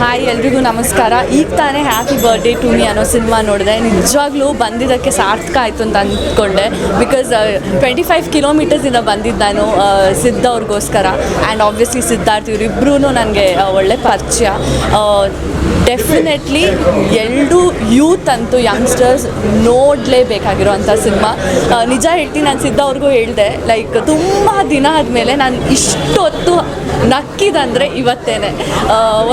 Hi ಎಲ್ರಿಗೂ ನಮಸ್ಕಾರ. ಈಗ ತಾನೇ ಹ್ಯಾಪಿ ಬರ್ಡೇ ಟು ಮೀ ಅನ್ನೋ ಸಿನಿಮಾ ನೋಡಿದೆ. ನಿಜವಾಗ್ಲೂ ಬಂದಿದ್ದಕ್ಕೆ ಸಾರ್ಥಕ ಆಯಿತು ಅಂತ ಅಂದ್ಕೊಂಡೆ. ಬಿಕಾಸ್ ಟ್ವೆಂಟಿ ಫೈವ್ ಕಿಲೋಮೀಟರ್ಸಿಂದ ಬಂದಿದ್ದು ನಾನು ಆ, ಸಿದ್ಧ ಅವ್ರಿಗೋಸ್ಕರ. ಆ್ಯಂಡ್ ಆಬ್ವಿಯಸ್ಲಿ ಸಿದ್ಧಾರ್ಥ ಇವರಿಬ್ಬರೂ ನನಗೆ ಒಳ್ಳೆ ಪರಿಚಯ. ಡೆಫಿನೆಟ್ಲಿ ಎಲ್ಲರೂ ಯೂತ್ ಅಂತೂ ಯಂಗ್ಸ್ಟರ್ಸ್ ನೋಡಲೇಬೇಕಾಗಿರುವಂಥ ಸಿನಿಮಾ ನಿಜ ಹೇಳ್ತೀನಿ ನಾನು ಸಿದ್ಧ ಅವ್ರಿಗೂ ಹೇಳಿದೆ. ಲೈಕ್ ತುಂಬ ದಿನ ಆದಮೇಲೆ ನಾನು ಇಷ್ಟೊತ್ತು ನಕ್ಕಿದಂದರೆ ಇವತ್ತೇನೆ.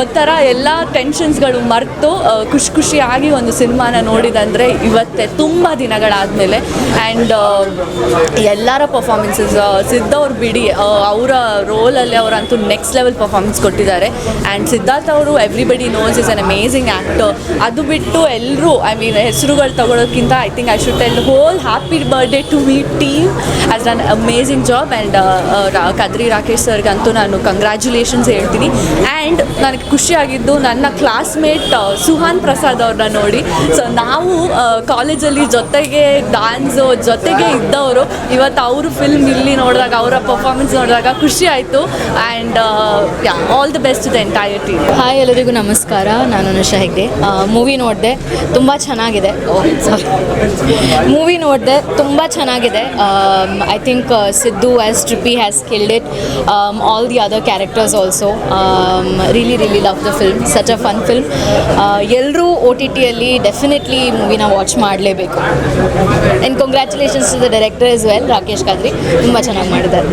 ಒಂಥರ ಎಲ್ಲ ಟೆನ್ಷನ್ಸ್ಗಳು ಮರೆತು ಖುಷಿ ಖುಷಿಯಾಗಿ ಒಂದು ಸಿನಿಮಾನ ನೋಡಿದಂದರೆ ಇವತ್ತೇ ತುಂಬ ದಿನಗಳಾದಮೇಲೆ. ಆ್ಯಂಡ್ ಎಲ್ಲರ ಪರ್ಫಾರ್ಮೆನ್ಸಸ್ ಸಿದ್ಧ ಅವ್ರು ಬಿಡಿ ಅವರ ರೋಲಲ್ಲಿ ಅವರಂತೂ ನೆಕ್ಸ್ಟ್ ಲೆವೆಲ್ ಪರ್ಫಾರ್ಮೆನ್ಸ್ ಕೊಟ್ಟಿದ್ದಾರೆ. ಆ್ಯಂಡ್ ಸಿದ್ಧಾರ್ಥ ಅವರು everybody knows is an amazing actor ಅದು ಬಿಟ್ಟು ಎಲ್ಲರೂ ಐ ಮೀನ್ ಹೆಸರುಗಳು ತಗೊಳ್ಳೋಕ್ಕಿಂತ I think I should tell whole happy birthday to me team as an amazing job and Kadri Rakesh ಸರ್ಗಂತೂ ನಾನು ಕಂಗ್ರ್ಯಾಚುಲೇಷನ್ಸ್ ಹೇಳ್ತೀನಿ. And ನನಗೆ ಖುಷಿಯಾಗಿದ್ದು ನನ್ನ ಕ್ಲಾಸ್ಮೇಟ್ ಸುಹಾನ್ ಪ್ರಸಾದ್ ಅವ್ರನ್ನ ನೋಡಿ. ಸೊ ನಾವು ಕಾಲೇಜಲ್ಲಿ ಜೊತೆಗೆ ಡ್ಯಾನ್ಸ್ ಜೊತೆಗೆ ಇದ್ದವರು. ಇವತ್ತು ಅವರು ಫಿಲ್ಮ್ ಇಲ್ಲಿ ನೋಡಿದಾಗ, ಅವರ ಪರ್ಫಾರ್ಮೆನ್ಸ್ ನೋಡಿದಾಗ ಖುಷಿ ಆಯಿತು. And all the best the entire team hi ಎಲ್ಲರಿಗೂ ನಮಸ್ಕಾರ. ನಾನು ಅನುಷಾ ಹೆಗ್ಡೆ. ಮೂವಿ ನೋಡಿದೆ, ತುಂಬ ಚೆನ್ನಾಗಿದೆ. ಮೂವಿ ನೋಡಿದೆ, ತುಂಬ ಚೆನ್ನಾಗಿದೆ. I think Siddu as trippy has killed it all the other characters also really really love the film such a fun film ಎಲ್ಲರೂ ಓ ಟಿ ಟಿಯಲ್ಲಿ ಡೆಫಿನೆಟ್ಲಿ ಮೂವಿನ ವಾಚ್ ಮಾಡಲೇಬೇಕು. And congratulations to the director is well Rakesh Kadri ತುಂಬ ಚೆನ್ನಾಗಿ ಮಾಡಿದ್ದಾರೆ.